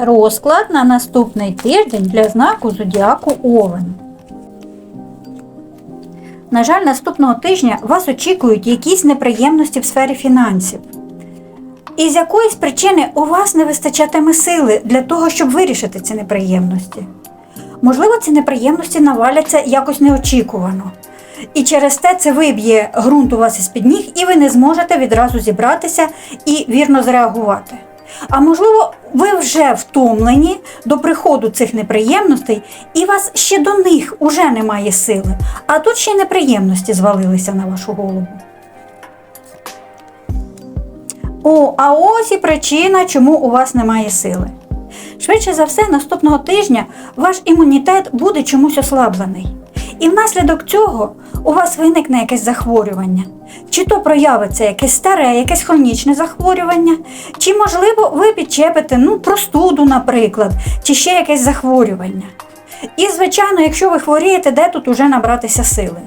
Розклад на наступний тиждень для знаку зодіаку Овен. На жаль, наступного тижня вас очікують якісь неприємності в сфері фінансів. І з якоїсь причини у вас не вистачатиме сили для того, щоб вирішити ці неприємності. Можливо, ці неприємності наваляться якось неочікувано. І через те це виб'є ґрунт у вас із-під ніг, і ви не зможете відразу зібратися і вірно зреагувати. А можливо, ви вже втомлені до приходу цих неприємностей, і вас ще до них уже немає сили, а тут ще й неприємності звалилися на вашу голову. О, а ось і причина, чому у вас немає сили. Швидше за все, наступного тижня ваш імунітет буде чомусь ослаблений. І внаслідок цього у вас виникне якесь захворювання. Чи то проявиться якесь старе, якесь хронічне захворювання, чи, можливо, ви підчепите ну, простуду, наприклад, чи ще якесь захворювання. І, звичайно, якщо ви хворієте, де тут уже набратися сили?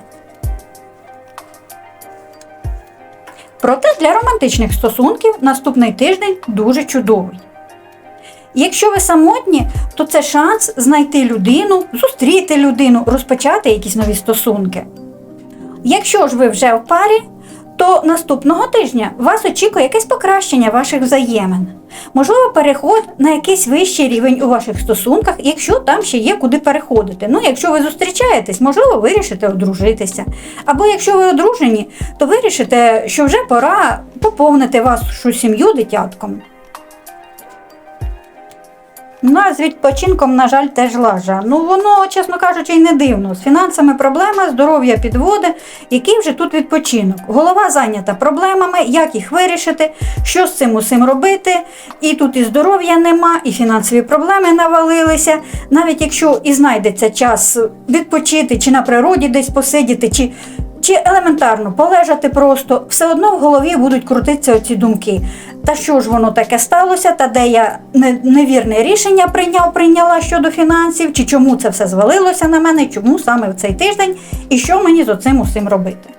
Проте для романтичних стосунків наступний тиждень дуже чудовий. Якщо ви самотні, то це шанс знайти людину, зустріти людину, розпочати якісь нові стосунки. Якщо ж ви вже в парі, то наступного тижня вас очікує якесь покращення ваших взаємин. Можливо, переход на якийсь вищий рівень у ваших стосунках, якщо там ще є куди переходити. Ну, якщо ви зустрічаєтесь, можливо, вирішите одружитися. Або якщо ви одружені, то вирішите, що вже пора поповнити вашу сім'ю дитятком. Ну, а з відпочинком, на жаль, теж лажа. Ну, воно, чесно кажучи, й не дивно. З фінансами проблема, здоров'я підводи. Який вже тут відпочинок? Голова зайнята проблемами, як їх вирішити, що з цим усім робити. І тут і здоров'я нема, і фінансові проблеми навалилися. Навіть якщо і знайдеться час відпочити, чи на природі десь посидіти, чи чи елементарно полежати просто, все одно в голові будуть крутитися оці думки. Та що ж воно таке сталося, та де я невірне рішення прийняв, прийняла щодо фінансів, чи чому це все звалилося на мене, чому саме в цей тиждень, і що мені з оцим усім робити.